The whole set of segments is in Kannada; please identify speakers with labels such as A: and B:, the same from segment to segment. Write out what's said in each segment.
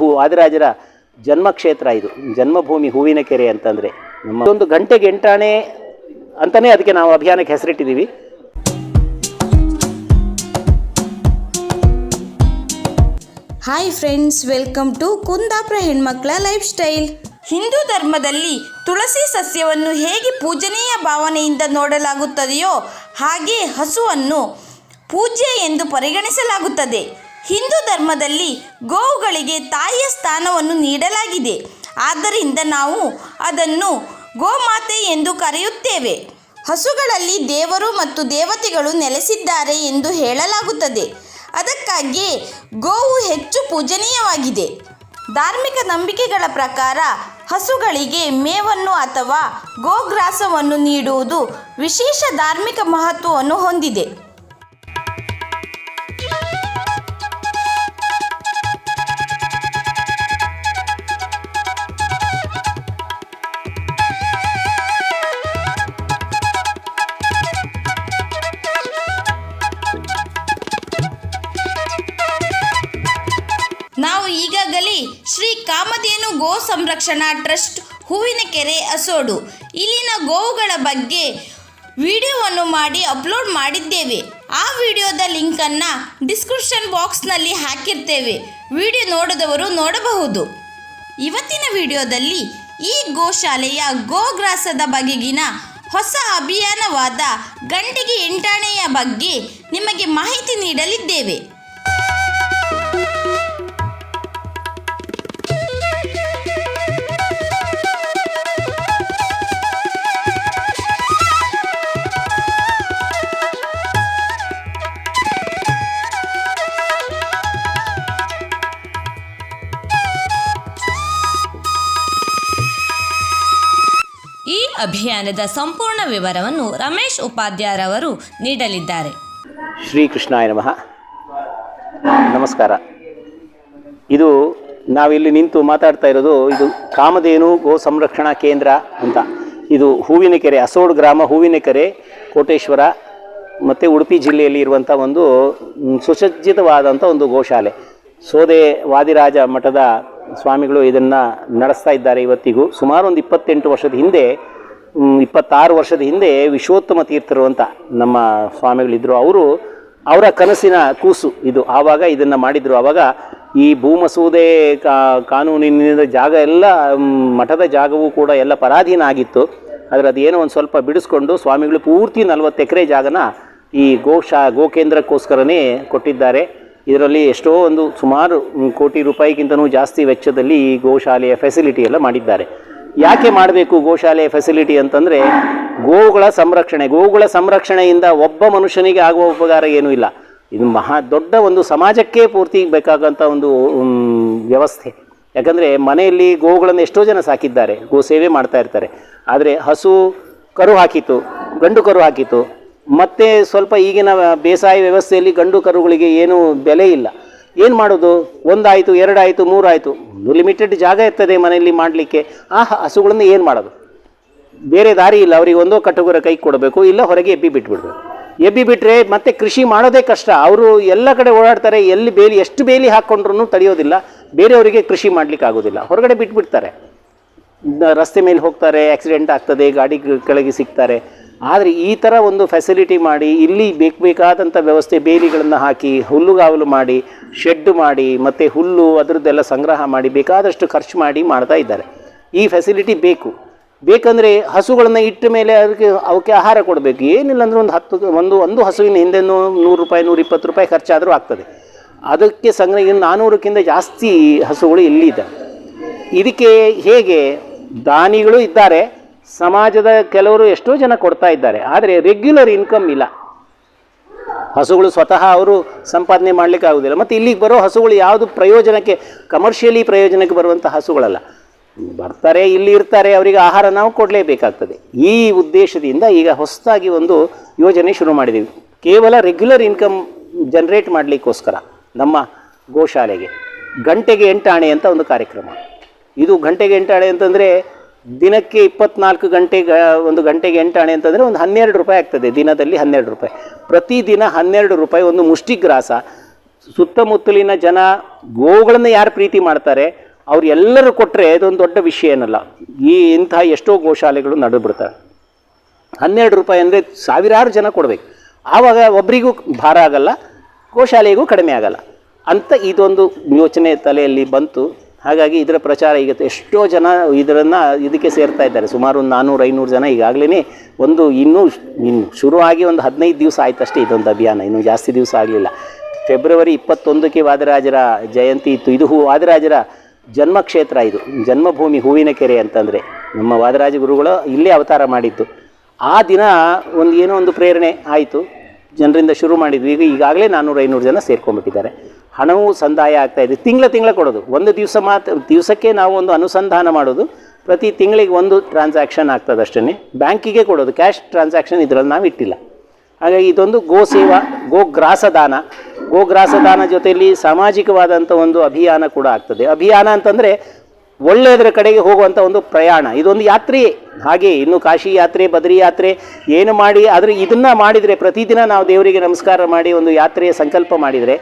A: ಹೂ ಆದಿರಾಜರ ಜನ್ಮಕ್ಷೇತ್ರ ಇದು ಜನ್ಮಭೂಮಿ ಹೂವಿನ ಕೆರೆ ಅಂತಂದರೆ. ನಮ್ಮ ಒಂದು ಗಂಟೆಗೆ ಎಂಟಾಣೆ ಅಂತಲೇ ಅದಕ್ಕೆ ನಾವು ಅಭಿಯಾನಕ್ಕೆ ಹೆಸರಿಟ್ಟಿದ್ದೀವಿ.
B: Hi friends welcome to Kundapura ಹೆಣ್ಮಕ್ಳ ಲೈಫ್ ಸ್ಟೈಲ್ ಹಿಂದೂ ಧರ್ಮದಲ್ಲಿ ತುಳಸಿ ಸಸ್ಯವನ್ನು ಹೇಗೆ ಪೂಜನೀಯ ಭಾವನೆಯಿಂದ ನೋಡಲಾಗುತ್ತದೆಯೋ ಹಾಗೆ ಹಸುವನ್ನು ಪೂಜ್ಯ ಎಂದು ಪರಿಗಣಿಸಲಾಗುತ್ತದೆ. ಹಿಂದೂ ಧರ್ಮದಲ್ಲಿ ಗೋವುಗಳಿಗೆ ತಾಯಿಯ ಸ್ಥಾನವನ್ನು ನೀಡಲಾಗಿದೆ. ಆದ್ದರಿಂದ ನಾವು ಅದನ್ನು ಗೋಮಾತೆ ಎಂದು ಕರೆಯುತ್ತೇವೆ. ಹಸುಗಳಲ್ಲಿ ದೇವರು ಮತ್ತು ದೇವತೆಗಳು ನೆಲೆಸಿದ್ದಾರೆ ಎಂದು ಹೇಳಲಾಗುತ್ತದೆ. ಅದಕ್ಕಾಗಿಯೇ ಗೋವು ಹೆಚ್ಚು ಪೂಜನೀಯವಾಗಿದೆ. ಧಾರ್ಮಿಕ ನಂಬಿಕೆಗಳ ಪ್ರಕಾರ ಹಸುಗಳಿಗೆ ಮೇವನ್ನು ಅಥವಾ ಗೋಗ್ರಾಸವನ್ನು ನೀಡುವುದು ವಿಶೇಷ ಧಾರ್ಮಿಕ ಮಹತ್ವವನ್ನು ಹೊಂದಿದೆ. ಸಂರಕ್ಷಣಾ ಟ್ರಸ್ಟ್ ಹೂವಿನ ಕೆರೆ ಅಸೋಡು ಇಲ್ಲಿನ ಗೋವುಗಳ ಬಗ್ಗೆ ವಿಡಿಯೋವನ್ನು ಮಾಡಿ ಅಪ್ಲೋಡ್ ಮಾಡಿದ್ದೇವೆ. ಆ ವಿಡಿಯೋದ ಲಿಂಕನ್ನು ಡಿಸ್ಕ್ರಿಪ್ಷನ್ ಬಾಕ್ಸ್ನಲ್ಲಿ ಹಾಕಿರ್ತೇವೆ. ವಿಡಿಯೋ ನೋಡದವರು ನೋಡಬಹುದು. ಇವತ್ತಿನ ವಿಡಿಯೋದಲ್ಲಿ ಈ ಗೋಶಾಲೆಯ ಗೋಗ್ರಾಸದ ಬಗೆಗಿನ ಹೊಸ ಅಭಿಯಾನವಾದ ಗಂಟೆಗೆ ಎಂಟಾಣೆಯ ಬಗ್ಗೆ ನಿಮಗೆ ಮಾಹಿತಿ ನೀಡಲಿದ್ದೇವೆ.
C: ಅಭಿಯಾನದ ಸಂಪೂರ್ಣ ವಿವರವನ್ನು ರಮೇಶ್ ಉಪಾಧ್ಯಾಯರವರು ನೀಡಲಿದ್ದಾರೆ.
A: ಶ್ರೀಕೃಷ್ಣಾಯ ನಮಃ. ನಮಸ್ಕಾರ. ಇದು ನಾವಿಲ್ಲಿ ನಿಂತು ಮಾತಾಡ್ತಾ ಇರೋದು ಇದು ಕಾಮಧೇನು ಗೋ ಸಂರಕ್ಷಣಾ ಕೇಂದ್ರ ಅಂತ. ಇದು ಹೂವಿನ ಕೆರೆ, ಅಸೋಡ್ ಗ್ರಾಮ ಹೂವಿನ ಕೆರೆ, ಕೋಟೇಶ್ವರ ಮತ್ತು ಉಡುಪಿ ಜಿಲ್ಲೆಯಲ್ಲಿ ಇರುವಂಥ ಒಂದು ಸುಸಜ್ಜಿತವಾದಂಥ ಒಂದು ಗೋಶಾಲೆ. ಸೋದೆ ವಾದಿರಾಜ ಮಠದ ಸ್ವಾಮಿಗಳು ಇದನ್ನು ನಡೆಸ್ತಾ ಇದ್ದಾರೆ ಇವತ್ತಿಗೂ. ಸುಮಾರು ಒಂದು ಇಪ್ಪತ್ತೆಂಟು ವರ್ಷದ ಹಿಂದೆ ಇಪ್ಪತ್ತಾರು ವರ್ಷದ ಹಿಂದೆ ವಿಶ್ವೋತ್ತಮ ತೀರ್ಥರು ಅಂತ ನಮ್ಮ ಸ್ವಾಮಿಗಳಿದ್ದರು ಅವರು ಅವರ ಕನಸಿನ ಕೂಸು ಇದು. ಆವಾಗ ಇದನ್ನು ಮಾಡಿದರು. ಆವಾಗ ಈ ಭೂಮಸೂದೆ ಕಾನೂನಿನಿಂದ ಜಾಗ ಎಲ್ಲ ಮಠದ ಜಾಗವೂ ಕೂಡ ಎಲ್ಲ ಪರಾಧೀನ ಆಗಿತ್ತು. ಆದರೆ ಅದೇನೋ ಒಂದು ಸ್ವಲ್ಪ ಬಿಡಿಸ್ಕೊಂಡು ಸ್ವಾಮಿಗಳು ಪೂರ್ತಿ ನಲವತ್ತು ಎಕರೆ ಜಾಗನ ಈ ಗೋಶಾ ಗೋಕೇಂದ್ರಕ್ಕೋಸ್ಕರನೇ ಕೊಟ್ಟಿದ್ದಾರೆ. ಇದರಲ್ಲಿ ಎಷ್ಟೋ ಒಂದು ಸುಮಾರು ಕೋಟಿ ರೂಪಾಯಿಗಿಂತನೂ ಜಾಸ್ತಿ ವೆಚ್ಚದಲ್ಲಿ ಈ ಗೋಶಾಲೆಯ ಫೆಸಿಲಿಟಿ ಎಲ್ಲ ಮಾಡಿದ್ದಾರೆ. ಯಾಕೆ ಮಾಡಬೇಕು ಗೋಶಾಲೆ ಫೆಸಿಲಿಟಿ ಅಂತಂದರೆ ಗೋವುಗಳ ಸಂರಕ್ಷಣೆ, ಗೋವುಗಳ ಸಂರಕ್ಷಣೆಯಿಂದ ಒಬ್ಬ ಮನುಷ್ಯನಿಗೆ ಆಗುವ ಉಪಕಾರ ಏನೂ ಇಲ್ಲ. ಇದು ಮಹಾ ದೊಡ್ಡ ಒಂದು ಸಮಾಜಕ್ಕೆ ಪೂರ್ತಿ ಬೇಕಾಗಂಥ ಒಂದು ವ್ಯವಸ್ಥೆ. ಯಾಕಂದರೆ ಮನೆಯಲ್ಲಿ ಗೋವುಗಳನ್ನು ಎಷ್ಟೋ ಜನ ಸಾಕಿದ್ದಾರೆ, ಗೋ ಸೇವೆ ಮಾಡ್ತಾ ಇರ್ತಾರೆ. ಆದರೆ ಹಸು ಕರು ಹಾಕಿತು ಗಂಡು ಕರು ಹಾಕಿತು ಮತ್ತೆ ಸ್ವಲ್ಪ ಈಗಿನ ಬೇಸಾಯ ವ್ಯವಸ್ಥೆಯಲ್ಲಿ ಗಂಡು ಕರುಗಳಿಗೆ ಏನೂ ಬೆಲೆ ಇಲ್ಲ. ಏನು ಮಾಡೋದು? ಒಂದಾಯಿತು, ಎರಡಾಯಿತು, ಮೂರಾಯಿತು. ಒಂದು ಲಿಮಿಟೆಡ್ ಜಾಗ ಇರ್ತದೆ ಮನೆಯಲ್ಲಿ ಮಾಡಲಿಕ್ಕೆ. ಆ ಹಸುಗಳನ್ನು ಏನು ಮಾಡೋದು? ಬೇರೆ ದಾರಿ ಇಲ್ಲ, ಅವರಿಗೆ ಒಂದೋ ಕಟ್ಟುಗುರ ಕೈ ಕೊಡಬೇಕು, ಇಲ್ಲ ಹೊರಗೆ ಎಬ್ಬಿ ಬಿಟ್ಬಿಡ್ಬೇಕು. ಎಬ್ಬಿ ಬಿಟ್ಟರೆ ಮತ್ತೆ ಕೃಷಿ ಮಾಡೋದೇ ಕಷ್ಟ. ಅವರು ಎಲ್ಲ ಕಡೆ ಓಡಾಡ್ತಾರೆ, ಎಲ್ಲಿ ಬೇಲಿ, ಎಷ್ಟು ಬೇಲಿ ಹಾಕ್ಕೊಂಡ್ರೂ ತಡೆಯೋದಿಲ್ಲ. ಬೇರೆಯವರಿಗೆ ಕೃಷಿ ಮಾಡಲಿಕ್ಕೆ ಆಗೋದಿಲ್ಲ. ಹೊರಗಡೆ ಬಿಟ್ಬಿಡ್ತಾರೆ. ರಸ್ತೆ ಮೇಲೆ ಹೋಗ್ತಾರೆ ಆಕ್ಸಿಡೆಂಟ್ ಆಗ್ತದೆ, ಗಾಡಿ ಕೆಳಗೆ ಸಿಗ್ತಾರೆ. ಆದರೆ ಈ ಥರ ಒಂದು ಫೆಸಿಲಿಟಿ ಮಾಡಿ, ಇಲ್ಲಿ ಬೇಕು ಬೇಕಾದಂಥ ವ್ಯವಸ್ಥೆ, ಬೇಲಿಗಳನ್ನು ಹಾಕಿ, ಹುಲ್ಲುಗಾವಲು ಮಾಡಿ ಶೆಡ್ ಮಾಡಿ, ಮತ್ತು ಹುಲ್ಲು ಅದರದ್ದೆಲ್ಲ ಸಂಗ್ರಹ ಮಾಡಿ, ಬೇಕಾದಷ್ಟು ಖರ್ಚು ಮಾಡಿ ಮಾಡ್ತಾ ಇದ್ದಾರೆ. ಈ ಫೆಸಿಲಿಟಿ ಬೇಕು. ಬೇಕಂದರೆ ಹಸುಗಳನ್ನು ಇಟ್ಟ ಮೇಲೆ ಅದಕ್ಕೆ, ಅವಕ್ಕೆ ಆಹಾರ ಕೊಡಬೇಕು. ಏನಿಲ್ಲ ಅಂದರೆ ಒಂದು ಹತ್ತು, ಒಂದು ಒಂದು ಹಸುವಿನ ಹಿಂದೆ ನೂರು ರೂಪಾಯಿ, ನೂರ ಇಪ್ಪತ್ತು ರೂಪಾಯಿ ಖರ್ಚಾದರೂ ಆಗ್ತದೆ. ಅದಕ್ಕೆ ಸಂಗ್ರಹ ನಾನ್ನೂರಕ್ಕಿಂತ ಜಾಸ್ತಿ ಹಸುಗಳು ಇಲ್ಲಿದ್ದಾವೆ ಇದಕ್ಕೆ ಹೇಗೆ, ದಾನಿಗಳು ಇದ್ದಾರೆ. ಸಮಾಜದ ಕೆಲವರು ಎಷ್ಟೋ ಜನ ಕೊಡ್ತಾ ಇದ್ದಾರೆ, ಆದರೆ ರೆಗ್ಯುಲರ್ ಇನ್ಕಮ್ ಇಲ್ಲ. ಹಸುಗಳು ಸ್ವತಃ ಅವರು ಸಂಪಾದನೆ ಮಾಡಲಿಕ್ಕೆ ಆಗೋದಿಲ್ಲ. ಮತ್ತು ಇಲ್ಲಿಗೆ ಬರೋ ಹಸುಗಳು ಯಾವುದು ಪ್ರಯೋಜನಕ್ಕೆ ಕಮರ್ಷಿಯಲಿ ಪ್ರಯೋಜನಕ್ಕೆ ಬರುವಂಥ ಹಸುಗಳಲ್ಲ. ಬರ್ತಾರೆ, ಇಲ್ಲಿ ಇರ್ತಾರೆ, ಅವರಿಗೆ ಆಹಾರ ನಾವು ಕೊಡಲೇಬೇಕಾಗ್ತದೆ. ಈ ಉದ್ದೇಶದಿಂದ ಈಗ ಹೊಸದಾಗಿ ಒಂದು ಯೋಜನೆ ಶುರು ಮಾಡಿದ್ದೀವಿ. ಕೇವಲ ರೆಗ್ಯುಲರ್ ಇನ್ಕಮ್ ಜನ್ರೇಟ್ ಮಾಡಲಿಕ್ಕೋಸ್ಕರ ನಮ್ಮ ಗೋಶಾಲೆಗೆ. ಗಂಟೆಗೆ ಎಂಟಾಣೆ ಅಂತ ಒಂದು ಕಾರ್ಯಕ್ರಮ. ಇದು ಗಂಟೆಗೆ ಎಂಟಾಣೆ ಅಂತಂದರೆ ದಿನಕ್ಕೆ ಇಪ್ಪತ್ನಾಲ್ಕು ಗಂಟೆ ಒಂದು ಗಂಟೆಗೆ ಎಂಟಾಣೆ ಅಂತಂದರೆ ಒಂದು ಹನ್ನೆರಡು ರೂಪಾಯಿ ಆಗ್ತದೆ, ದಿನದಲ್ಲಿ ಹನ್ನೆರಡು ರೂಪಾಯಿ. ಪ್ರತಿದಿನ ಹನ್ನೆರಡು ರೂಪಾಯಿ ಒಂದು ಮುಷ್ಟಿಗ್ರಾಸ. ಸುತ್ತಮುತ್ತಲಿನ ಜನ ಗೋವುಗಳನ್ನು ಯಾರು ಪ್ರೀತಿ ಮಾಡ್ತಾರೆ, ಅವ್ರು ಎಲ್ಲರೂ ಕೊಟ್ಟರೆ ಇದೊಂದು ದೊಡ್ಡ ವಿಷಯ ಏನಲ್ಲ. ಈ ಇಂತಹ ಎಷ್ಟೋ ಗೋಶಾಲೆಗಳು ನಡೆದು ಬಿಡ್ತಾರೆ ಹನ್ನೆರಡು ರೂಪಾಯಿ ಅಂದರೆ ಸಾವಿರಾರು ಜನ ಕೊಡಬೇಕು. ಆವಾಗ ಒಬ್ಬರಿಗೂ ಭಾರ ಆಗಲ್ಲ, ಗೋಶಾಲೆಗೂ ಕಡಿಮೆ ಆಗಲ್ಲ. ಅಂತ ಇದೊಂದು ಯೋಚನೆ ತಲೆಯಲ್ಲಿ ಬಂತು. ಹಾಗಾಗಿ ಇದರ ಪ್ರಚಾರ ಈಗ ಎಷ್ಟೋ ಜನ ಇದರನ್ನು ಇದಕ್ಕೆ ಸೇರ್ತಾ ಇದ್ದಾರೆ. ಸುಮಾರು ಒಂದು ನಾನ್ನೂರು ಐನೂರು ಜನ ಈಗಾಗಲೇ ಒಂದು ಇನ್ನೂ ಇನ್ನು ಶುರುವಾಗಿ ಒಂದು ಹದಿನೈದು ದಿವಸ ಆಯ್ತಷ್ಟೇ ಇದೊಂದು ಅಭಿಯಾನ. ಇನ್ನೂ ಜಾಸ್ತಿ ದಿವಸ ಆಗಲಿಲ್ಲ. ಫೆಬ್ರವರಿ ಇಪ್ಪತ್ತೊಂದಕ್ಕೆ ವಾದರಾಜರ ಜಯಂತಿ ಇತ್ತು. ಇದು ಹೂ ವಾದರಾಜರ ಜನ್ಮಕ್ಷೇತ್ರ ಇದು. ಜನ್ಮಭೂಮಿ ಹೂವಿನ ಕೆರೆ ಅಂತಂದರೆ ನಮ್ಮ ವಾದರಾಜ ಗುರುಗಳು ಇಲ್ಲೇ ಅವತಾರ ಮಾಡಿದ್ದು. ಆ ದಿನ ಒಂದು ಏನೋ ಒಂದು ಪ್ರೇರಣೆ ಆಯಿತು. ಜನರಿಂದ ಶುರು ಮಾಡಿದ್ವಿ. ಈಗ ಈಗಾಗಲೇ ನಾನ್ನೂರು ಐನೂರು ಜನ ಸೇರ್ಕೊಂಡ್ಬಿಟ್ಟಿದ್ದಾರೆ. ಹಣವೂ ಸಂದಾಯ ಆಗ್ತಾ ಇದೆ. ತಿಂಗಳ ತಿಂಗಳ ಕೊಡೋದು. ಒಂದು ದಿವಸ ಮಾತ್ರ ದಿವಸಕ್ಕೆ ನಾವು ಒಂದು ಅನುಸಂಧಾನ ಮಾಡೋದು. ಪ್ರತಿ ತಿಂಗಳಿಗೆ ಒಂದು ಟ್ರಾನ್ಸಾಕ್ಷನ್ ಆಗ್ತದೆ ಅಷ್ಟೇ ಬ್ಯಾಂಕಿಗೆ ಕೊಡೋದು. ಕ್ಯಾಶ್ ಟ್ರಾನ್ಸಾಕ್ಷನ್ ಇದರಲ್ಲಿ ನಾವು ಇಟ್ಟಿಲ್ಲ. ಹಾಗಾಗಿ ಇದೊಂದು ಗೋ ಸೇವಾ, ಗೋ ಗ್ರಾಸದಾನ ಗೋ ಗ್ರಾಸದಾನ ಜೊತೆಯಲ್ಲಿ ಸಾಮಾಜಿಕವಾದಂಥ ಒಂದು ಅಭಿಯಾನ ಕೂಡ ಆಗ್ತದೆ. ಅಭಿಯಾನ ಅಂತಂದರೆ ಒಳ್ಳೆಯದರ ಕಡೆಗೆ ಹೋಗುವಂಥ ಒಂದು ಪ್ರಯಾಣ. ಇದೊಂದು ಯಾತ್ರೆ. ಹಾಗೆ ಇನ್ನು ಕಾಶಿ ಯಾತ್ರೆ, ಬದ್ರಿ ಯಾತ್ರೆ ಏನು ಮಾಡಿ, ಆದರೆ ಇದನ್ನು ಮಾಡಿದರೆ ಪ್ರತಿದಿನ ನಾವು ದೇವರಿಗೆ ನಮಸ್ಕಾರ ಮಾಡಿ ಒಂದು ಯಾತ್ರೆಯ ಸಂಕಲ್ಪ ಮಾಡಿದರೆ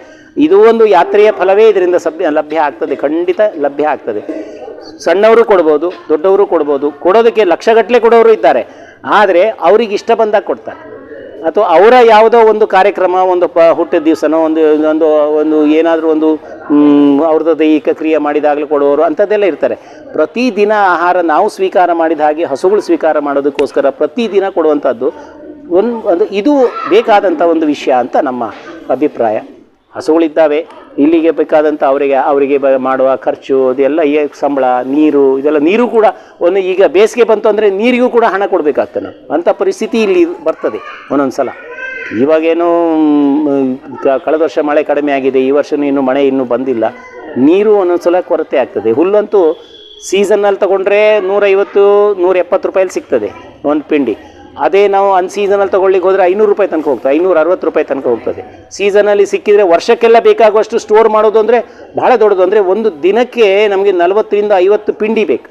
A: ಇದು ಒಂದು ಯಾತ್ರೆಯ ಫಲವೇ ಇದರಿಂದ ಸಭ್ಯ, ಲಭ್ಯ ಆಗ್ತದೆ. ಖಂಡಿತ ಲಭ್ಯ ಆಗ್ತದೆ. ಸಣ್ಣವರು ಕೊಡ್ಬೋದು, ದೊಡ್ಡವರು ಕೊಡ್ಬೋದು. ಕೊಡೋದಕ್ಕೆ ಲಕ್ಷಗಟ್ಟಲೆ ಕೊಡೋರು ಇದ್ದಾರೆ. ಆದರೆ ಅವ್ರಿಗೆ ಇಷ್ಟ ಬಂದಾಗ ಕೊಡ್ತಾರೆ. ಅಥವಾ ಅವರ ಯಾವುದೋ ಒಂದು ಕಾರ್ಯಕ್ರಮ, ಒಂದು ಪ, ಹುಟ್ಟಿದ ದಿವಸನೋ, ಒಂದು ಒಂದು ಒಂದು ಏನಾದರೂ ಒಂದು ಅವ್ರದ್ದು ದೈಹಿಕ ಕ್ರಿಯೆ ಮಾಡಿದಾಗಲೂ ಕೊಡುವವರು ಅಂಥದ್ದೆಲ್ಲ ಇರ್ತಾರೆ. ಪ್ರತಿದಿನ ಆಹಾರ ನಾವು ಸ್ವೀಕಾರ ಮಾಡಿದ ಹಾಗೆ ಹಸುಗಳು ಸ್ವೀಕಾರ ಮಾಡೋದಕ್ಕೋಸ್ಕರ ಪ್ರತಿದಿನ ಕೊಡುವಂಥದ್ದು ಒಂದು ಒಂದು ಇದು ಬೇಕಾದಂಥ ಒಂದು ವಿಷಯ ಅಂತ ನಮ್ಮ ಅಭಿಪ್ರಾಯ. ಹಸುಗಳಿದ್ದಾವೆ ಇಲ್ಲಿಗೆ ಬೇಕಾದಂಥ ಅವರಿಗೆ ಅವರಿಗೆ ಮಾಡುವ ಖರ್ಚು, ಅದೆಲ್ಲ ಸಂಬಳ, ನೀರು, ಇದೆಲ್ಲ ನೀರು ಕೂಡ ಒಂದು ಈಗ ಬೇಸಿಗೆ ಬಂತು ಅಂದರೆ ನೀರಿಗೂ ಕೂಡ ಹಣ ಕೊಡಬೇಕಾಗ್ತದೆ ನಾವು. ಅಂಥ ಪರಿಸ್ಥಿತಿ ಇಲ್ಲಿ ಬರ್ತದೆ ಒಂದೊಂದು ಸಲ ಇವಾಗೇನು ಕಳೆದ ವರ್ಷ ಮಳೆ ಕಡಿಮೆ ಆಗಿದೆ, ಈ ವರ್ಷವೂ ಇನ್ನೂ ಮಳೆ ಇನ್ನೂ ಬಂದಿಲ್ಲ. ನೀರು ಒಂದೊಂದು ಸಲ ಕೊರತೆ ಆಗ್ತದೆ. ಹುಲ್ಲಂತೂ ಸೀಸನ್ನಲ್ಲಿ ತೊಗೊಂಡ್ರೆ ನೂರೈವತ್ತು ನೂರ ಎಪ್ಪತ್ತು ರೂಪಾಯಲ್ಲಿ ಸಿಗ್ತದೆ ಒಂದು ಪಿಂಡಿ. ಅದೇ ನಾವು ಅನ್ ಸೀಸನಲ್ಲಿ ತೊಗೊಳ್ಳಿಕ್ಕೆ ಹೋದರೆ ಐನೂರು ರೂಪಾಯಿ ತನಕ ಹೋಗ್ತದೆ, ಐನೂರ ಅರವತ್ತು ರೂಪಾಯಿ ತನಕ ಹೋಗ್ತದೆ. ಸೀಸನಲ್ಲಿ ಸಿಕ್ಕಿದರೆ ವರ್ಷಕ್ಕೆಲ್ಲ ಬೇಕಾಗುವಷ್ಟು ಸ್ಟೋರ್ ಮಾಡೋದು ಅಂದರೆ ಭಾಳ ದೊಡ್ಡದು. ಅಂದರೆ ಒಂದು ದಿನಕ್ಕೆ ನಮಗೆ ನಲವತ್ತರಿಂದ ಐವತ್ತು ಪಿಂಡಿ ಬೇಕು.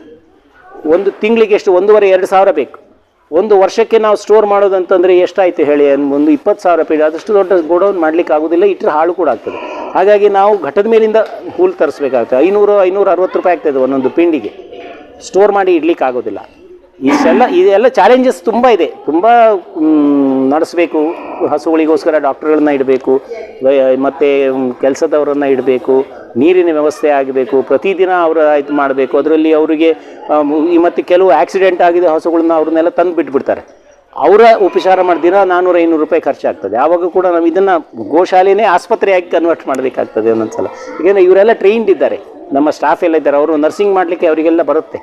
A: ಒಂದು ತಿಂಗಳಿಗೆ ಎಷ್ಟು? ಒಂದೂವರೆ, ಎರಡು ಸಾವಿರ ಬೇಕು. ಒಂದು ವರ್ಷಕ್ಕೆ ನಾವು ಸ್ಟೋರ್ ಮಾಡೋದಂತಂದರೆ ಎಷ್ಟಾಯ್ತು ಹೇಳಿ? ಒಂದು ಇಪ್ಪತ್ತು ಸಾವಿರ ಪಿಂಡಿ. ಅದಷ್ಟು ದೊಡ್ಡ ಗೋಡೌನ್ ಮಾಡಲಿಕ್ಕೆ ಆಗೋದಿಲ್ಲ, ಇಟ್ಟರೆ ಹಾಳು ಕೂಡ ಆಗ್ತದೆ. ಹಾಗಾಗಿ ನಾವು ಘಟದ ಮೇಲಿಂದ ಹೂಲ್ ತರಿಸ್ಬೇಕಾಗ್ತದೆ ಐನೂರು, ಐನೂರ ಅರವತ್ತು ರೂಪಾಯಿ ಆಗ್ತದೆ ಒಂದೊಂದು ಪಿಂಡಿಗೆ. ಸ್ಟೋರ್ ಮಾಡಿ ಇಡ್ಲಿಕ್ಕೆ ಆಗೋದಿಲ್ಲ. ಇಷ್ಟೆಲ್ಲ ಇದೆಲ್ಲ ಚಾಲೆಂಜಸ್ ತುಂಬ ಇದೆ. ತುಂಬ ನಡೆಸಬೇಕು. ಹಸುಗಳಿಗೋಸ್ಕರ ಡಾಕ್ಟರ್ಗಳನ್ನ ಇಡಬೇಕು. ಮತ್ತು ಕೆಲಸದವರನ್ನು ಇಡಬೇಕು. ನೀರಿನ ವ್ಯವಸ್ಥೆ ಆಗಬೇಕು. ಪ್ರತಿದಿನ ಅವರ ಇದು ಮಾಡಬೇಕು. ಅದರಲ್ಲಿ ಅವರಿಗೆ ಮತ್ತು ಕೆಲವು ಆಕ್ಸಿಡೆಂಟ್ ಆಗಿದೆ ಹಸುಗಳನ್ನ ಅವ್ರನ್ನೆಲ್ಲ ತಂದು ಬಿಟ್ಬಿಡ್ತಾರೆ. ಅವರ ಉಪಚಾರ ಮಾಡಿದಿನ ನಾನ್ನೂರು ಐನೂರು ರೂಪಾಯಿ ಖರ್ಚಾಗ್ತದೆ. ಆವಾಗ ಕೂಡ ನಾವು ಇದನ್ನು ಗೋಶಾಲೆನೇ ಆಸ್ಪತ್ರೆಯಾಗಿ ಕನ್ವರ್ಟ್ ಮಾಡಬೇಕಾಗ್ತದೆ ಒಂದೊಂದು ಸಲ ಏಕೆಂದರೆ ಇವರೆಲ್ಲ ಟ್ರೈನ್ಡ್ ಇದ್ದಾರೆ. ನಮ್ಮ ಸ್ಟಾಫ್ ಎಲ್ಲ ಇದ್ದಾರೆ, ಅವರು ನರ್ಸಿಂಗ್ ಮಾಡಲಿಕ್ಕೆ ಅವರಿಗೆಲ್ಲ ಬರುತ್ತೆ.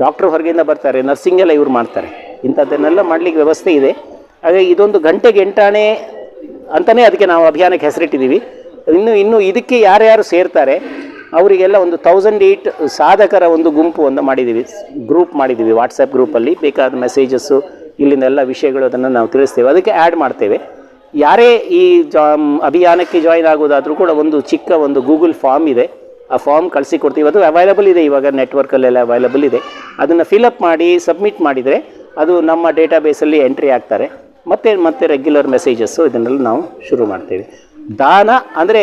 A: ಡಾಕ್ಟ್ರು ಹೊರಗಿಂದ ಬರ್ತಾರೆ ನರ್ಸಿಂಗ್ ಎಲ್ಲ ಇವ್ರು ಮಾಡ್ತಾರೆ. ಇಂಥದ್ದನ್ನೆಲ್ಲ ಮಾಡಲಿಕ್ಕೆ ವ್ಯವಸ್ಥೆ ಇದೆ. ಹಾಗೆ ಇದೊಂದು ಗಂಟೆಗೆ ಎಂಟಾಣೆ ಅಂತಲೇ ಅದಕ್ಕೆ ನಾವು ಅಭಿಯಾನಕ್ಕೆ ಹೆಸರಿಟ್ಟಿದ್ದೀವಿ. ಇನ್ನು ಇನ್ನು ಇದಕ್ಕೆ ಯಾರ್ಯಾರು ಸೇರ್ತಾರೆ, ಅವರಿಗೆಲ್ಲ ಒಂದು ತೌಸಂಡ್ ಏಯ್ಟ್ ಸಾಧಕರ ಒಂದು ಗುಂಪು ಒಂದು ಮಾಡಿದ್ದೀವಿ. ಗ್ರೂಪ್ ಮಾಡಿದ್ದೀವಿ ವಾಟ್ಸಪ್ ಗ್ರೂಪಲ್ಲಿ ಬೇಕಾದ ಮೆಸೇಜಸ್ಸು ಇಲ್ಲಿಂದ ಎಲ್ಲ ವಿಷಯಗಳು ಅದನ್ನು ನಾವು ತಿಳಿಸ್ತೇವೆ. ಅದಕ್ಕೆ ಆ್ಯಡ್ ಮಾಡ್ತೇವೆ. ಯಾರೇ ಈ ಜಾ ಅಭಿಯಾನಕ್ಕೆ ಜಾಯಿನ್ ಆಗೋದಾದರೂ ಕೂಡ ಒಂದು ಚಿಕ್ಕ ಒಂದು ಗೂಗಲ್ ಫಾರ್ಮ್ ಇದೆ. ಆ ಫಾರ್ಮ್ ಕಳಿಸಿ ಕೊಡ್ತೀವಿ. ಅದು ಅವೈಲಬಲ್ ಇದೆ ಇವಾಗ ನೆಟ್ವರ್ಕಲ್ಲೆಲ್ಲ ಅವೈಲಬಲ್ ಇದೆ. ಅದನ್ನು ಫಿಲಪ್ ಮಾಡಿ ಸಬ್ಮಿಟ್ ಮಾಡಿದರೆ ಅದು ನಮ್ಮ ಡೇಟಾಬೇಸಲ್ಲಿ ಎಂಟ್ರಿ ಆಗ್ತಾರೆ. ಮತ್ತೆ ಮತ್ತೆ ರೆಗ್ಯುಲರ್ ಮೆಸೇಜಸ್ಸು ಇದನ್ನೆಲ್ಲ ನಾವು ಶುರು ಮಾಡ್ತೀವಿ. ದಾನ ಅಂದರೆ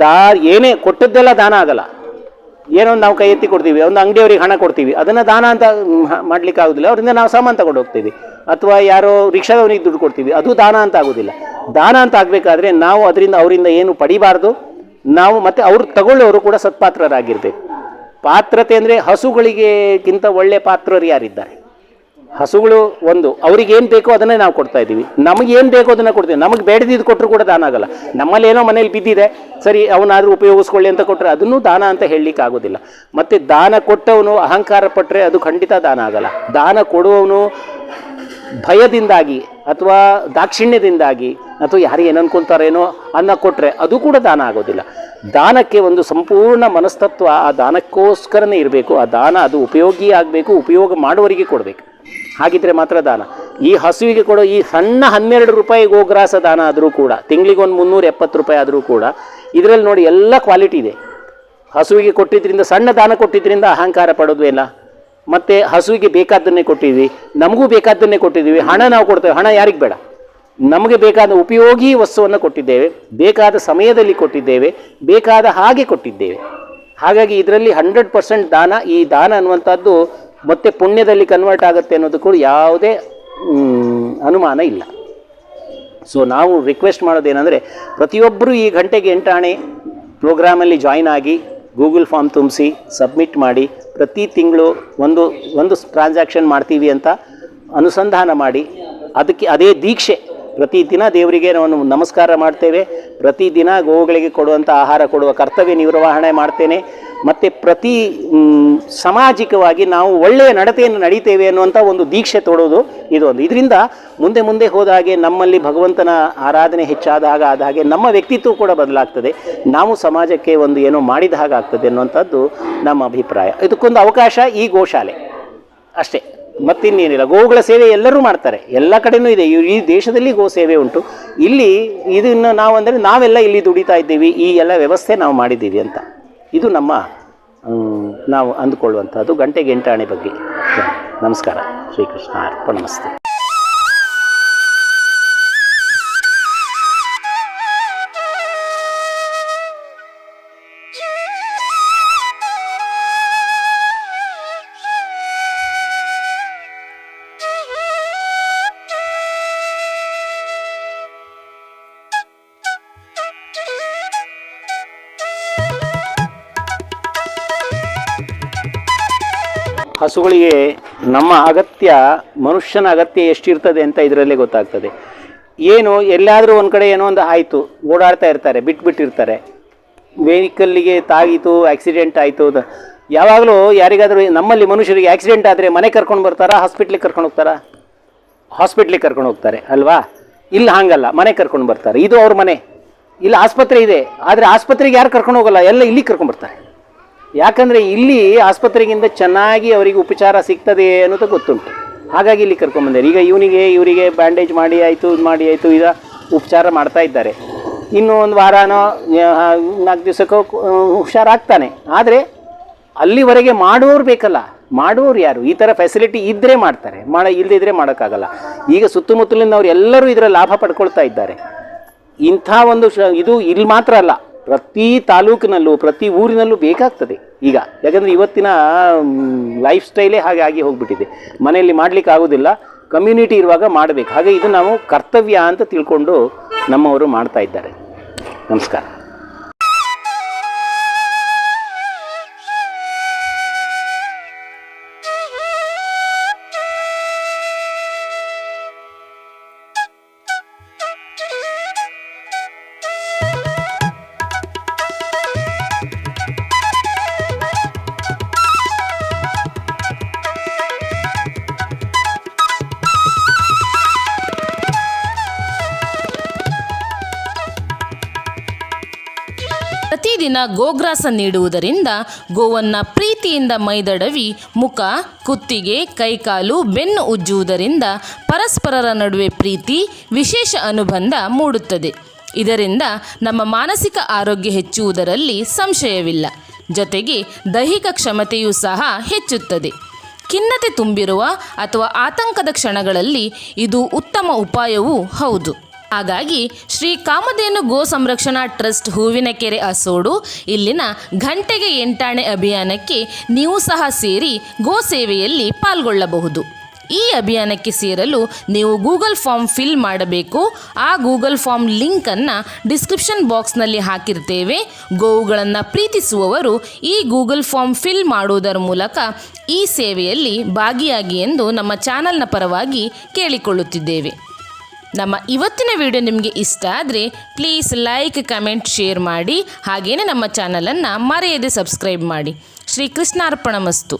A: ದಾ, ಏನೇ ಕೊಟ್ಟದ್ದೆಲ್ಲ ದಾನ ಆಗಲ್ಲ. ಏನೋ ಒಂದು ನಾವು ಕೈ ಎತ್ತಿ ಕೊಡ್ತೀವಿ, ಒಂದು ಅಂಗಡಿಯವರಿಗೆ ಹಣ ಕೊಡ್ತೀವಿ. ಅದನ್ನು ದಾನ ಅಂತ ಮಾಡ್ಲಿಕ್ಕೆ ಆಗೋದಿಲ್ಲ. ಅವರಿಂದ ನಾವು ಸಾಮಾನು ತಗೊಂಡು ಹೋಗ್ತೀವಿ ಅಥವಾ ಯಾರೋ ರಿಕ್ಷಾದವನಿಗೆ ದುಡ್ಡು ಕೊಡ್ತೀವಿ. ಅದು ದಾನ ಅಂತ ಆಗೋದಿಲ್ಲ. ದಾನ ಅಂತ ಆಗಬೇಕಾದ್ರೆ ನಾವು ಅದರಿಂದ, ಅವರಿಂದ ಏನು ಪಡಿಬಾರ್ದು? ನಾವು ಮತ್ತೆ ಅವ್ರು ತಗೊಳ್ಳೋರು ಕೂಡ ಸತ್ಪಾತ್ರರಾಗಿರ್ಬೇಕು. ಪಾತ್ರತೆ ಅಂದರೆ ಹಸುಗಳಿಗೆಗಿಂತ ಒಳ್ಳೆ ಪಾತ್ರರು ಯಾರಿದ್ದಾರೆ? ಹಸುಗಳು ಒಂದು ಅವ್ರಿಗೆ ಏನು ಬೇಕೋ ಅದನ್ನೇ ನಾವು ಕೊಡ್ತಾ ಇದ್ದೀವಿ. ನಮಗೇನು ಬೇಕೋ ಅದನ್ನು ಕೊಡ್ತೀವಿ. ನಮಗೆ ಬೇಡದಿದ್ದು ಕೊಟ್ಟರು ಕೂಡ ದಾನ ಆಗಲ್ಲ. ನಮ್ಮಲ್ಲಿ ಏನೋ ಮನೇಲಿ ಬಿದ್ದಿದೆ, ಸರಿ ಅವನಾದರೂ ಉಪಯೋಗಿಸ್ಕೊಳ್ಳಿ ಅಂತ ಕೊಟ್ಟರೆ ಅದನ್ನು ದಾನ ಅಂತ ಹೇಳಲಿಕ್ಕೆ ಆಗೋದಿಲ್ಲ. ಮತ್ತು ದಾನ ಕೊಟ್ಟವನು ಅಹಂಕಾರ ಪಟ್ಟರೆ ಅದು ಖಂಡಿತ ದಾನ ಆಗಲ್ಲ. ದಾನ ಕೊಡುವವನು ಭಯದಿಂದಾಗಿ ಅಥವಾ ದಾಕ್ಷಿಣ್ಯದಿಂದಾಗಿ ಅಥವಾ ಯಾರು ಏನು ಅನ್ಕೊಂತಾರೇನೋ ಅನ್ನ ಕೊಟ್ಟರೆ ಅದು ಕೂಡ ದಾನ ಆಗೋದಿಲ್ಲ. ದಾನಕ್ಕೆ ಒಂದು ಸಂಪೂರ್ಣ ಮನಸ್ತತ್ವ ಆ ದಾನಕ್ಕೋಸ್ಕರನೇ ಇರಬೇಕು. ಆ ದಾನ ಅದು ಉಪಯೋಗಿ ಆಗಬೇಕು, ಉಪಯೋಗ ಮಾಡುವವರಿಗೆ ಕೊಡಬೇಕು. ಹಾಗಿದ್ರೆ ಮಾತ್ರ ದಾನ. ಈ ಹಸುವಿಗೆ ಕೊಡೋ ಈ ಸಣ್ಣ ಹನ್ನೆರಡು ರೂಪಾಯಿ ಗೋಗ್ರಾಸ ದಾನ ಆದರೂ ಕೂಡ, ತಿಂಗಳಿಗೆ ಒಂದು ಮುನ್ನೂರ ಎಪ್ಪತ್ತು ರೂಪಾಯಿ ಆದರೂ ಕೂಡ, ಇದರಲ್ಲಿ ನೋಡಿ ಎಲ್ಲ ಕ್ವಾಲಿಟಿ ಇದೆ. ಹಸುವಿಗೆ ಕೊಟ್ಟಿದ್ದರಿಂದ ಸಣ್ಣ ದಾನ ಕೊಟ್ಟಿದ್ದರಿಂದ ಅಹಂಕಾರ ಪಡೋದು ಇಲ್ಲ ಮತ್ತು ಹಸುವಿಗೆ ಬೇಕಾದ್ದನ್ನೇ ಕೊಟ್ಟಿದ್ವಿ, ನಮಗೂ ಬೇಕಾದ್ದನ್ನೇ ಕೊಟ್ಟಿದ್ದೀವಿ ಹಣ ನಾವು ಕೊಡ್ತೇವೆ, ಹಣ ಯಾರಿಗೆ ಬೇಡ. ನಮಗೆ ಬೇಕಾದ ಉಪಯೋಗಿ ವಸ್ತುವನ್ನು ಕೊಟ್ಟಿದ್ದೇವೆ, ಬೇಕಾದ ಸಮಯದಲ್ಲಿ ಕೊಟ್ಟಿದ್ದೇವೆ, ಬೇಕಾದ ಹಾಗೆ ಕೊಟ್ಟಿದ್ದೇವೆ. ಹಾಗಾಗಿ ಇದರಲ್ಲಿ ಹಂಡ್ರೆಡ್ ಪರ್ಸೆಂಟ್ ದಾನ, ಈ ದಾನ ಅನ್ನುವಂಥದ್ದು ಮತ್ತೆ ಪುಣ್ಯದಲ್ಲಿ ಕನ್ವರ್ಟ್ ಆಗುತ್ತೆ ಅನ್ನೋದು ಕೂಡ ಯಾವುದೇ ಅನುಮಾನ ಇಲ್ಲ. ಸೊ ನಾವು ರಿಕ್ವೆಸ್ಟ್ ಮಾಡೋದೇನೆಂದರೆ ಪ್ರತಿಯೊಬ್ಬರೂ ಈ ಗಂಟೆಗೆ ಎಂಟಾಣೆ ಪ್ರೋಗ್ರಾಮಲ್ಲಿ ಜಾಯ್ನ್ ಆಗಿ ಗೂಗಲ್ ಫಾರ್ಮ್ ತುಂಬಿಸಿ ಸಬ್ಮಿಟ್ ಮಾಡಿ, ಪ್ರತಿ ತಿಂಗಳು ಒಂದು ಒಂದು ಟ್ರಾನ್ಸಾಕ್ಷನ್ ಮಾಡ್ತೀವಿ ಅಂತ ಅನುಸಂಧಾನ ಮಾಡಿ, ಅದಕ್ಕೆ, ಅದೇ ದೀಕ್ಷೆ ಪ್ರತಿದಿನ ದೇವರಿಗೆ ನಾವು ನಮಸ್ಕಾರ ಮಾಡ್ತೇವೆ. ಪ್ರತಿದಿನ ಗೋವುಗಳಿಗೆ ಕೊಡುವಂಥ ಆಹಾರ ಕೊಡುವ ಕರ್ತವ್ಯ ನಿರ್ವಹಣೆ ಮಾಡ್ತೇನೆ. ಮತ್ತು ಪ್ರತಿ ಸಾಮಾಜಿಕವಾಗಿ ನಾವು ಒಳ್ಳೆಯ ನಡತೆಯನ್ನು ನಡೀತೇವೆ ಅನ್ನುವಂಥ ಒಂದು ದೀಕ್ಷೆ ತೊಡೋದು ಇದು ಒಂದು ಇದರಿಂದ ಮುಂದೆ ಮುಂದೆ ಹೋದ ಹಾಗೆ ನಮ್ಮಲ್ಲಿ ಭಗವಂತನ ಆರಾಧನೆ ಹೆಚ್ಚಾದಾಗ ಆದ ಹಾಗೆ ನಮ್ಮ ವ್ಯಕ್ತಿತ್ವ ಕೂಡ ಬದಲಾಗ್ತದೆ. ನಾವು ಸಮಾಜಕ್ಕೆ ಒಂದು ಏನೋ ಮಾಡಿದ ಹಾಗಾಗ್ತದೆ ಅನ್ನುವಂಥದ್ದು ನಮ್ಮ ಅಭಿಪ್ರಾಯ. ಇದಕ್ಕೊಂದು ಅವಕಾಶ ಈ ಗೋಶಾಲೆ. ಅಷ್ಟೇ. ಮತ್ತಿನ್ನೇನಿಲ್ಲ. ಗೋವುಗಳ ಸೇವೆ ಎಲ್ಲರೂ ಮಾಡ್ತಾರೆ. ಎಲ್ಲ ಕಡೆನೂ ಇದೆ. ಈ- ದೇಶದಲ್ಲಿ ಗೋ ಸೇವೆ ಉಂಟು. ಇಲ್ಲಿ ಇದನ್ನು ನಾವು ಅಂದರೆ ನಾವೆಲ್ಲ ಇಲ್ಲಿ ದುಡಿತಾ ಇದ್ದೀವಿ. ಈ ಎಲ್ಲ ವ್ಯವಸ್ಥೆ ನಾವು ಮಾಡಿದ್ದೀವಿ ಅಂತ. ಇದು ನಮ್ಮ ನಾವು ಅಂದುಕೊಳ್ಳುವಂಥದ್ದು ಗಂಟೆ ಗಂಟಾಣೆ ಬಗ್ಗೆ. ನಮಸ್ಕಾರ. ಶ್ರೀಕೃಷ್ಣ ಅರ್ಪಣಮಸ್ತೆ ಹಸುಗಳಿಗೆ ನಮ್ಮ ಅಗತ್ಯ, ಮನುಷ್ಯನ ಅಗತ್ಯ ಎಷ್ಟಿರ್ತದೆ ಅಂತ ಇದರಲ್ಲೇ ಗೊತ್ತಾಗ್ತದೆ. ಏನು ಎಲ್ಲಾದರೂ ಒಂದು ಕಡೆ ಏನೋ ಒಂದು ಆಯಿತು, ಓಡಾಡ್ತಾ ಇರ್ತಾರೆ, ಬಿಟ್ಬಿಟ್ಟಿರ್ತಾರೆ. ವೆಹಿಕಲ್ಲಿಗೆ ತಾಗಿತು, ಆಕ್ಸಿಡೆಂಟ್ ಆಯಿತು ಯಾವಾಗಲೂ ಯಾರಿಗಾದರೂ ನಮ್ಮಲ್ಲಿ ಮನುಷ್ಯರಿಗೆ ಆಕ್ಸಿಡೆಂಟ್ ಆದರೆ ಮನೆ ಕರ್ಕೊಂಡು ಬರ್ತಾರಾ, ಹಾಸ್ಪಿಟ್ಲಿಗೆ ಕರ್ಕೊಂಡು ಹೋಗ್ತಾರಾ? ಹಾಸ್ಪಿಟ್ಲಿಗೆ ಕರ್ಕೊಂಡು ಹೋಗ್ತಾರೆ, ಅಲ್ವಾ? ಇಲ್ಲ, ಹಾಗಲ್ಲ, ಮನೆ ಕರ್ಕೊಂಡು ಬರ್ತಾರೆ, ಇದು ಅವ್ರ ಮನೆ. ಇಲ್ಲ, ಆಸ್ಪತ್ರೆ ಇದೆ, ಆದರೆ ಆಸ್ಪತ್ರೆಗೆ ಯಾರು ಕರ್ಕೊಂಡು ಹೋಗಲ್ಲ, ಎಲ್ಲ ಇಲ್ಲಿಗೆ ಕರ್ಕೊಂಡು ಬರ್ತಾರೆ. ಯಾಕಂದರೆ ಇಲ್ಲಿ ಆಸ್ಪತ್ರೆಗಿಂತ ಚೆನ್ನಾಗಿ ಅವರಿಗೆ ಉಪಚಾರ ಸಿಗ್ತದೆ ಅನ್ನೋದು ಗೊತ್ತುಂಟು. ಹಾಗಾಗಿ ಇಲ್ಲಿ ಕರ್ಕೊಂಬಂದಾರೆ ಈಗ ಇವನಿಗೆ, ಇವರಿಗೆ ಬ್ಯಾಂಡೇಜ್ ಮಾಡಿ ಆಯಿತು, ಇದು ಮಾಡಿ ಆಯಿತು, ಈಗ ಉಪಚಾರ ಮಾಡ್ತಾ ಇದ್ದಾರೆ. ಇನ್ನೂ ಒಂದು ವಾರನೋ ನಾಲ್ಕು ದಿವಸಕ್ಕೋ ಹುಷಾರಾಗ್ತಾನೆ. ಆದರೆ ಅಲ್ಲಿವರೆಗೆ ಮಾಡುವವ್ರು ಬೇಕಲ್ಲ. ಮಾಡೋರು ಯಾರು? ಈ ಥರ ಫೆಸಿಲಿಟಿ ಇದ್ದರೆ ಮಾಡ್ತಾರೆ. ಮಾಡ ಇಲ್ಲದಿದ್ದರೆ ಮಾಡೋಕ್ಕಾಗಲ್ಲ. ಈಗ ಸುತ್ತಮುತ್ತಲಿನವ್ರು ಎಲ್ಲರೂ ಇದರ ಲಾಭ ಪಡ್ಕೊಳ್ತಾ ಇದ್ದಾರೆ. ಇಂಥ ಒಂದು ಇದು ಇಲ್ಲಿ ಮಾತ್ರ ಅಲ್ಲ. ಪ್ರತಿ ತಾಲೂಕಿನಲ್ಲೂ, ಪ್ರತಿ ಊರಿನಲ್ಲೂ ಬೇಕಾಗ್ತದೆ. ಈಗ, ಯಾಕಂದರೆ ಇವತ್ತಿನ ಲೈಫ್ ಸ್ಟೈಲೇ ಹಾಗೆ ಆಗಿ ಹೋಗ್ಬಿಟ್ಟಿದೆ. ಮನೆಯಲ್ಲಿ ಮಾಡಲಿಕ್ಕೆ ಆಗೋದಿಲ್ಲ ಕಮ್ಯುನಿಟಿ ಇರುವಾಗ ಮಾಡಬೇಕು. ಹಾಗೆ ಇದು ನಾವು ಕರ್ತವ್ಯ ಅಂತ ತಿಳ್ಕೊಂಡು ನಮ್ಮವರು ಮಾಡ್ತಾ ಇದ್ದಾರೆ. ನಮಸ್ಕಾರ.
C: ಪ್ರತಿದಿನ ಗೋಗ್ರಾಸ ನೀಡುವುದರಿಂದ ಗೋವನ್ನು ಪ್ರೀತಿಯಿಂದ ಮೈದಡವಿ, ಮುಖ, ಕುತ್ತಿಗೆ, ಕೈಕಾಲು, ಬೆನ್ನು ಉಜ್ಜುವುದರಿಂದ ಪರಸ್ಪರರ ನಡುವೆ ಪ್ರೀತಿ ವಿಶೇಷ ಅನುಬಂಧ ಮೂಡುತ್ತದೆ. ಇದರಿಂದ ನಮ್ಮ ಮಾನಸಿಕ ಆರೋಗ್ಯ ಹೆಚ್ಚುವುದರಲ್ಲಿ ಸಂಶಯವಿಲ್ಲ. ಜೊತೆಗೆ ದೈಹಿಕ ಕ್ಷಮತೆಯೂ ಸಹ ಹೆಚ್ಚುತ್ತದೆ. ಖಿನ್ನತೆ ತುಂಬಿರುವ ಅಥವಾ ಆತಂಕದ ಕ್ಷಣಗಳಲ್ಲಿ ಇದು ಉತ್ತಮ ಉಪಾಯವೂ ಹೌದು. ಹಾಗಾಗಿ ಶ್ರೀ ಕಾಮಧೇನು ಗೋ ಸಂರಕ್ಷಣಾ ಟ್ರಸ್ಟ್ ಹೂವಿನಕೆರೆ ಅಸೋಡು ಇಲ್ಲಿನ ಗಂಟೆಗೆ ಎಂಟಾಣೆ ಅಭಿಯಾನಕ್ಕೆ ನೀವು ಸಹ ಸೇರಿ ಗೋ ಸೇವೆಯಲ್ಲಿ ಪಾಲ್ಗೊಳ್ಳಬಹುದು. ಈ ಅಭಿಯಾನಕ್ಕೆ ಸೇರಲು ನೀವು ಗೂಗಲ್ ಫಾರ್ಮ್ ಫಿಲ್ ಮಾಡಬೇಕು. ಆ ಗೂಗಲ್ ಫಾರ್ಮ್ ಲಿಂಕನ್ನು ಡಿಸ್ಕ್ರಿಪ್ಷನ್ ಬಾಕ್ಸ್ನಲ್ಲಿ ಹಾಕಿರ್ತೇವೆ. ಗೋವುಗಳನ್ನು ಪ್ರೀತಿಸುವವರು ಈ ಗೂಗಲ್ ಫಾರ್ಮ್ ಫಿಲ್ ಮಾಡುವುದರ ಮೂಲಕ ಈ ಸೇವೆಯಲ್ಲಿ ಭಾಗಿಯಾಗಿ ಎಂದು ನಮ್ಮ ಚಾನಲ್ನ ಪರವಾಗಿ ಕೇಳಿಕೊಳ್ಳುತ್ತಿದ್ದೇವೆ. ನಮ್ಮ ಇವತ್ತಿನ ವಿಡಿಯೋ ನಿಮಗೆ ಇಷ್ಟ ಆದರೆ ಪ್ಲೀಸ್ ಲೈಕ್ ಕಮೆಂಟ್ ಶೇರ್ ಮಾಡಿ. ಹಾಗೆಯೇ ನಮ್ಮ ಚಾನಲನ್ನು ಮರೆಯದೆ ಸಬ್ಸ್ಕ್ರೈಬ್ ಮಾಡಿ. ಶ್ರೀ ಕೃಷ್ಣಾರ್ಪಣ ಮಸ್ತು.